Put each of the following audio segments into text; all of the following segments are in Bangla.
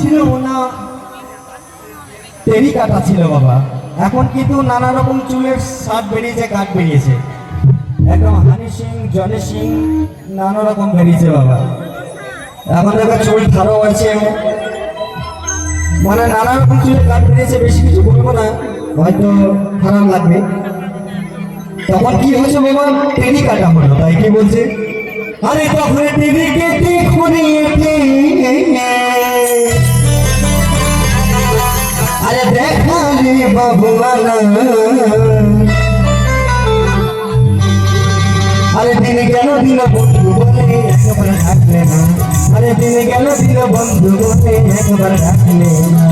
ছিল না টেরি কাটা ছিল বাবা এখন কিন্তু নানা রকম চুলের সাপ বেরিয়েছে কাট বেরিয়েছে একদম হানি সিং জনি সিং নানা রকম বেরিয়েছে বাবা এখন দেখো চুল ভালো আছে মানে নানা রকম চুলের কাট বেরিয়েছে বেশি কিছু বলব না হয়তো খারাপ লাগবে তখন কি হয়েছে বাবা টেরি কাটা হলো তাই কি বলছে আরে তখন টেরি কেটে খুঁড়িয়েছে আরে তিনি কেন দিল বন্ধু বলে, একবার ডাকলে না। আরে তিনি কেন দিল বন্ধু বলে, একবার ডাকলে না।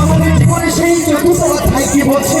আমাদের জীবনে সেই চতুর্থ অধ্যায় কি বলছে